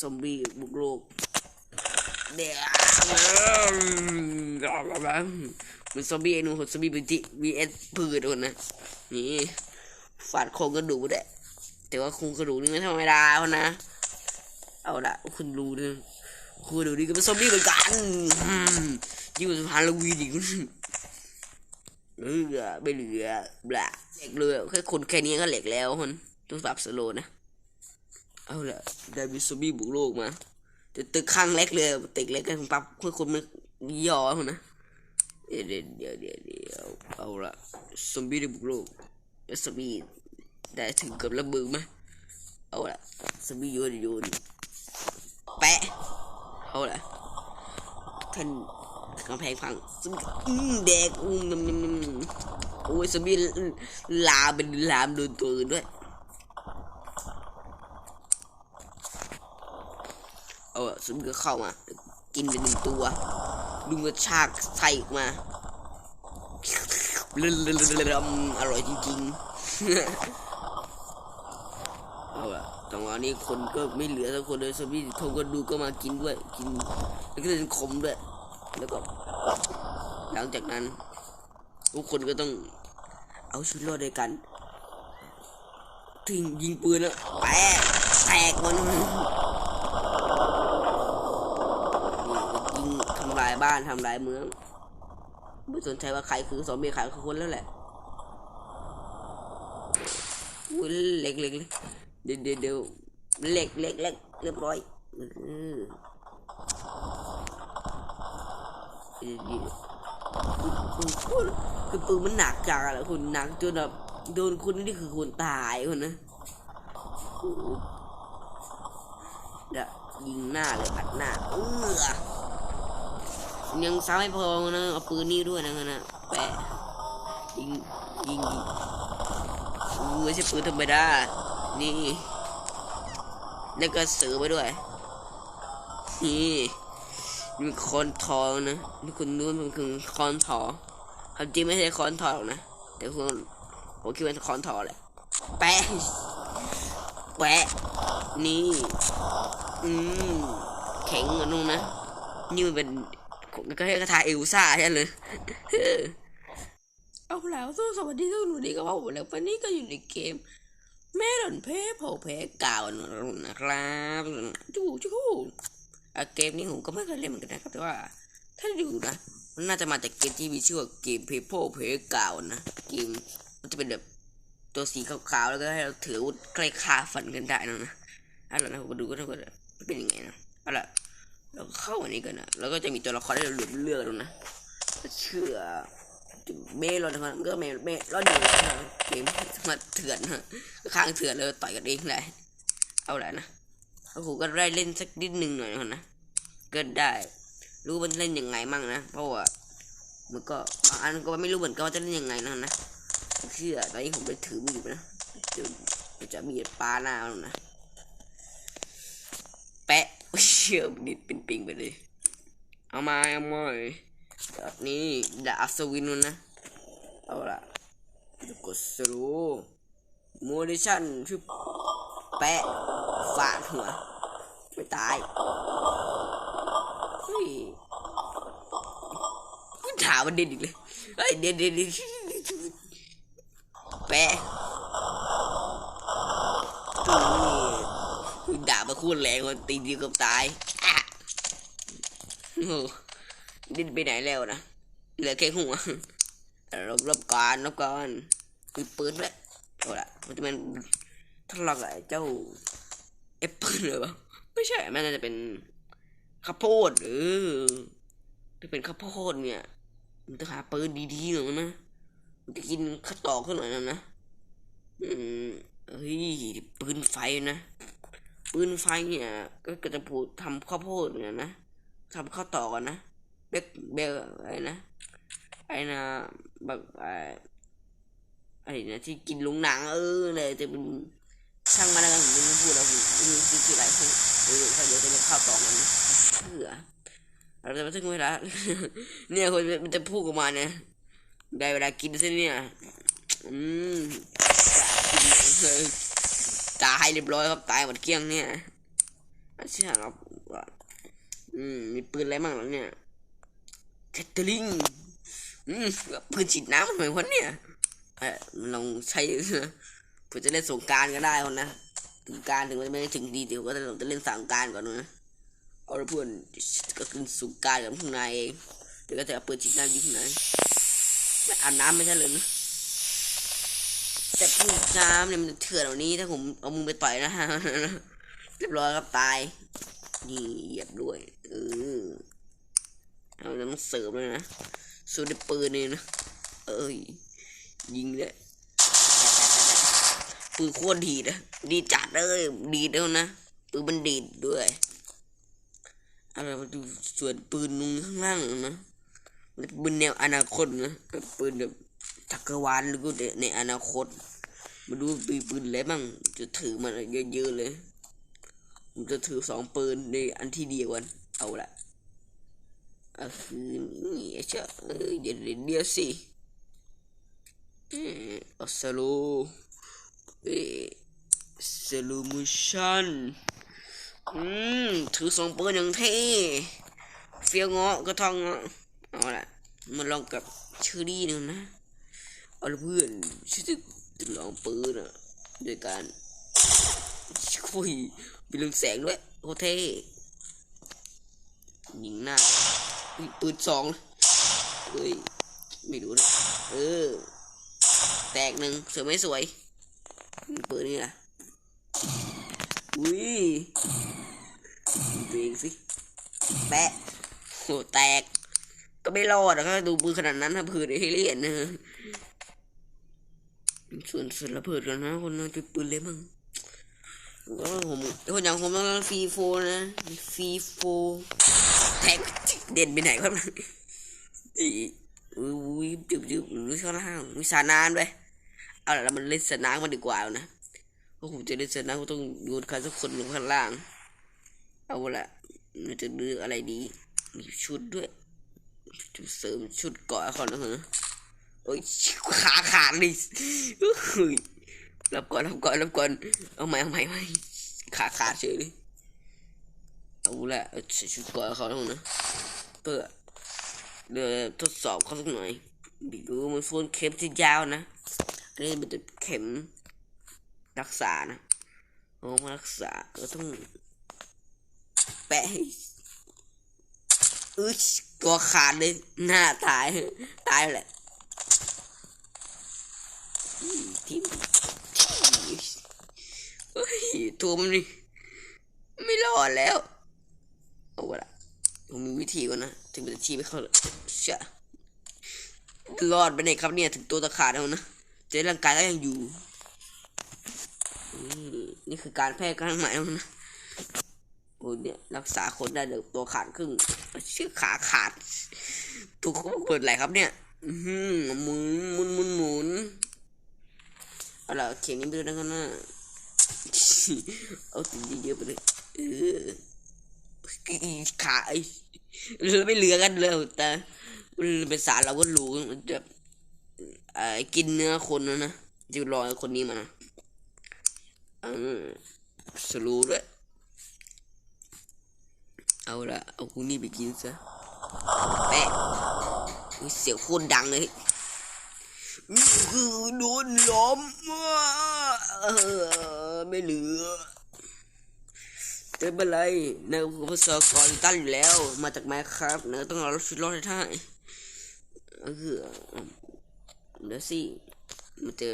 ซอมบี้บุกโลกเดี๋ยวมันซอมบี้ไอ้หนูซอมบี้เป็นที่ vs พืชคนนะนี่ฟาดโครงกระดูกได้แต่ว่าโครงกระดูกนี่ไม่ธรรมดาคนนะ เอาละคุณรู้นะคุณดูนี่ก็เป็นซอมบี้เหมือนกันยิ่งกว่าฮาโลวีนอีกเออไม่เหลือแบละเหล็กเลยแค่คนแค่นี้ก็เหล็กแล้วคนต้องปรับสโลนะ เอาละได้มีซอมบี้บุกโลกมาแต่ตึกข้างเล็กเลยตึกเล็กกันปรับเพื่อคนมันย่อคนนะเดี๋ยวเดี๋ยวเดี๋ยวเดี๋ยวเอาละซอมบี้ได้บุกโลกแล้วซอมบี้ได้ถึงกับระเบิดไหมเอาละซอมบี้โยนโยนแปะเอาละท่านกำแพงพังซอมบี้อืมแดกอืมอืมอืมอืมโอ้ยซอมบี้ลามเป็นลามโดนตัวอื่นด้วย เอาซุมก็เข้ามา กินไปหนึ่งตัวลุงก็ชากใส่ออกมาเล่นๆๆอร่อยจริงๆเอาอะจังหวะนี้คนก็ไม่เหลือสักคนเลยซอมบี้โทก็ดูก็มากินด้วย กินแล้วก็เป็นขมด้วย แล้วก็ หลังจากนั้น ทุกคนก็ต้องเอาชีวิตรอดด้วยกันทิ้งยิงปืนแล้วแปะแตกมัน ยิงทำลายบ้านทำลายเมือง ไม่สนใจว่าใครคือซอมบี้ใครคือคนแล้วแหละอุ้ยเล็กเล็กเดี๋ยวเดี๋ยวเดี๋ยวเล็กเล็กเล็กเรียบร้อยคือคือปืนมันหนักจังอะคุณหนักจนแบบโดนคุณนี่คือคนตายคนนะเดี๋ยวยิงหน้าเลยอัดหน้าเออ ยังซ้ำไม่พอนะเอาปืนนี่ด้วยนะนะแปะยิงยิงยิงอู้ไม่ใช่ปืนธรรมดานี่แล้วก็เสือไปด้วย นี่มีคอนทองนะนี่คุณนู้นมันคือคอนทอความจริงไม่ใช่คอนทอหรอกนะแต่คุณผมคิดว่าคอนทอแหละแปะแปะนี่ อืม แข็งเหมือนนู้นนะ นี่มันเป็น ก็ให้คาถาเอลซ่าใช่ไหมเอาแล้วสู้สวัสดีทุกคนวันนี้ก็ว่าผมแล้ววันนี้ก็อยู่ในเกม แม่หล่นเพย์โผเพย์เก่านะครับจูจูอะเกมนี้ผมก็ไม่เคยเล่นเหมือนกันนะครับ แต่ว่า ถ้าดูนะมันน่าจะมาจากเกมที่มีชื่อว่าเกมเพย์โผเพย์เก่านะเกมมันจะเป็นแบบตัวสีขาวๆแล้วก็ให้เราถืออาวุธใกล้คาฟันกันได้นะนะเอาล่ะนะผมดูกันว่ามันเป็นยังไงนะเอาล่ะ เข้าอันนี้กันนะแล้วก็จะมีตัวละครให้เราเลือกเลือกดูนะเชื่อเมลอนนะครับก็เมลเมลอนอยู่นะเกมมาเถื่อนฮะข้างเถื่อนเลยต่อยกันเองเลยเอาแหละนะแล้วผมก็ได้เล่นสักนิดหนึ่งหน่อยนะก็ได้ รู้มันเล่นยังไงมั่งนะเพราะว่ามันก็บางอันก็ไม่รู้เหมือนกันว่าจะเล่นยังไงนะนะเชื่อตอนนี้ผมไปถือมีดนะเดี๋ยวจะมีปลาหน้าแล้วนะแปะ เชื่อมนิดเป็นปิงไปเลย เอามาเอามาแบบนี้ดาบสวินนู่นนะ เอาละกดสโลโมดิชั่นชื่อแปะฟาดหัว ไม่ตายเฮ้ยถามมันเด่นอีกเลย เฮ้ยเด่นเด่นเด่นแปะตัวนี้ ดาบ มาคูดแรงคนตีเดียวกับตายโอ้ดิ้นไปไหนแล้วนะเหลือแค่หัวรบรบก่อนรบก่อนคือปืนเลยเอาละมันจะเป็นทะเลาะกับเจ้าแอปเปิลหรือเปล่าไม่ใช่มันน่าจะเป็นข้าวโพดเออถ้าเป็นข้าวโพดเนี่ยมันจะหาปืนดีๆหน่อยนะมันจะกินข้าวตอกขึ้นหน่อยนะนะอืมเฮ้ยปืนไฟนะ ปืนไฟเนี่ย ก็จะพูทำข้าวโพดเนี่ยนะทำข้าวต่อกันนะเบกเบลอะไรนะไอ้นะแบบไอ้ไอ้นะที่กินลุงหนังเออเลยจะเป็นช่างมาแล้วกันผมไม่พูดแล้วผมคือคือออะไรคือเออเขาเดี๋ยวจะเรียกข้าวต่อกันเพื่อเราจะมาถึงเวลาเนี่ยคนมันจะพูดออกมาเนี่ยได้เวลากินซะเนี่ยอืมกินเลย ตายเรียบร้อยครับตายหมดเกลี้ยงเนี่ยเชื่อครับอืมมีปืนอะไรบ้างแล้วเนี่ยแคทเธอริงอืมปืนฉีดน้ำมันเหมือนคนเนี่ยเออลองใช้เพื่อจะเล่นสงกรารก็ได้คนนะสงกรารถึงมันไม่ถึงดีเดี๋ยวก็จะเล่นสงการก่อนนะเอาละเพื่อนก็คือสงกรารกับพวกนายเองเดี๋ยวก็จะเอาปืนฉีดน้ำยิงพวกนายไม่อาบน้ำไม่ใช่เลยนะ แต่พูดน้ำเนี่ยมันเถื่อนแบบนี้ถ้าผมเอามือไปต่อยนะฮะเรียบร้อยครับตาย นี่เหยียบด้วยเออเอาแล้วต้องเสริมเลยนะสูด้วยปืนนี่นะ เอ้ย ยิงเลยปืนโคตรดีนะ ดีจัดเลยดีแล้วนะปืนมันดีดด้วยอาเรมาดูส่วนปืนนุงข้างล่างนะมันเป็นปืนแนวอนาคตนะปืนแบบจักรวาลหรือก็ในอนาคต มาดูปืนปืนอะไรบ้างจะถือมันเยอะๆเลยผมจะถือสองปืนในอันที่เดียวกันเอาละเอาคือนี่เช่ออเดี๋ยวเดี๋ยวสิเออเอาสโลเอสลโมชั่นอืมถือสองปืนอย่างเท่เฟี้ยวเงาะก็ทองเอาละมาลองกับเชอรี่หนึ่งนะเอาละเพื่อนฉันจะจะ ลองปืนอะด้วยการคุยมีเรืองแสงด้วยโคตรเทยิงหน้าปืนสองเฮ้ยไม่รู้นะเออ แตกหนึ่งสวยไม่สวยปืนนี่ล่ะอุ้ยเบรกสิแปะโหแตกก็ไม่รอดอะก็ดูปืนขนาดนั้นนะปืนไอ้เลี่ยนนะ ส่วนส่วนระเบิดกันนะ คนนั้นจะปืนเล็กมั้งก็ผมคนอย่างผมต้องฟีโฟนะฟีโฟแท็กเด่นไปไหนครับอีอุ้ยดึบดึบหรือข้างล่างมีสาน้ำด้วยเอาละเรามันเล่นสนามมันดีกว่านะเพราะผมจะเล่นสนามก็ต้องโยนใครสักคนลงข้างล่าง เอาละมันจะเลือกอะไรดี มีชุดด้วยชุดเสริมชุดเกาะเขานะฮะ โอ้ยขาขาดเลยรับก่อนรับก่อนรับก่อนเอาใหม่เอาใหม่ใหม่ขาขาดเฉยเลยเอาละใส่ชุดก่อนเขาแล้วนะเพื่อเดี๋ยวทดสอบเขาสักหน่อยบีดูมันโฟนเข็มที่ยาวนะอันนี้มันเข็มรักษานะโอ้มารักษาก็ต้องแปะให้อึชตัวขาดเลยหน้าตายตายแหละ ทิมเฮ้ยตัวมันนี่ไม่รอดแล้ว เอาละผมมีวิธีก่อนนะถึงจะชี้ไปเข้าเชื่อรอดไปไหนครับเนี่ย ถึงตัวตะขาดแล้วนะแต่ร่างกายก็ยังอยู่ นี่คือการแพทย์ครั้งใหม่แล้วนะโอ้เนี่ยรักษาคนได้เดี๋ยตัวขาดครึ่ง ชื่อขาขาดตัวเขาเปิดอะไรครับเนี่ย อืมหมุนหมุนหมุนหมุน เอาละเขียนนี้ไปด้วยกันนะเอาติดเยอะไปเลยเออขาไอ้เหลือไม่เหลือกันเลยแต่มันเป็นสารเราก็รู้มันจะไอกินเนื้อคนนะนะจะรอคนนี้มานะเอสรู้ด้วยเอาละเอาคนนี้ไปกินซะแปะเสียงโคตรดังเลย คือโดนล้มไม่เหลือจะเป็นไรในภาษากอริตันอยู่แล้ว มาจากแม่ครับเนอต้องเอาชีวิตรอดให้ได้เออเดี๋ยวสิมันจะ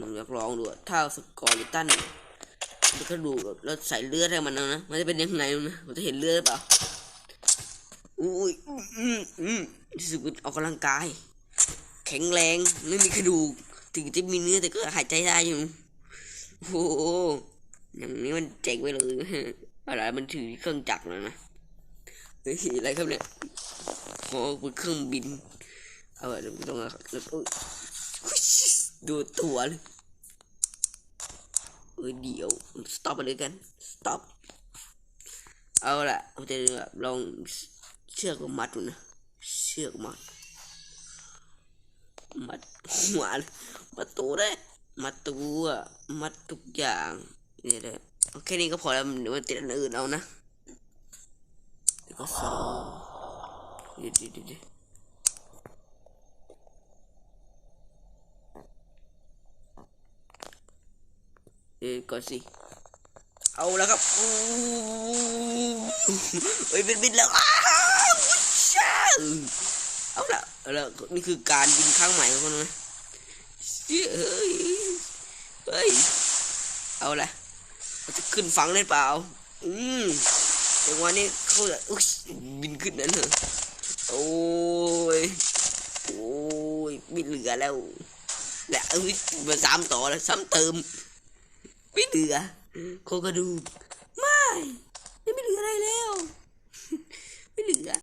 มันอยากลองดูถ้าสกอริตันมันก็ดูแล้วใส่เลือดให้มันนะ มันจะเป็นยังไงนะมันจะเห็นเลือดเปล่าอุ้ยอืมอืมที่สุดออกกำลังกาย แข็งแรงไม่มีกระดูกถึงจะมีเนื้อแต่ก็หายใจได้อยู่โอ้โหอย่างนี้มันเจ๋งไปเลยอะไรมันถือเครื่องจักรแล้วนะเฮ้ยอะไรครับเนี่ยโอ้เป็นเครื่องบินเอาไว้ตรงนั้นแล้วก็ดูตัวเลยเออเดี๋ยวสต็อปไปเลยกันสต็อปเอาละผมจะลองเชือกมัดดูนะเชือกมัด มัดหัวมัดตัวได้มัดตัวมัดทุกอย่างนี่แหละโอเคนี่ก็พอแล้วเดี๋ยวมันติดอันอื่นเอานะก็สโลเดี๋ยวเดี๋ยวเดี๋ยวเดี๋ยวเดี๋ยวก่อนสิ เอาแล้วครับอู้เฮ้ยเป็นบินแล้วอ้าว วุ้ยช่าเอาละเอาละนี่คือการบินครั้งใหม่ของมันนะเฮ้ยเฮ้ยเอาละจะขึ้นฝังได้เปล่า อืมจังหวะนี้เขาจะอุ๊ยบินขึ้นนั่นเหรอโอ้ยโอ้ยบินเหลือแล้วและเอ้ยมาซ้ำต่อแล้วซ้ำเติมไม่เหลือโคกระดูกไม่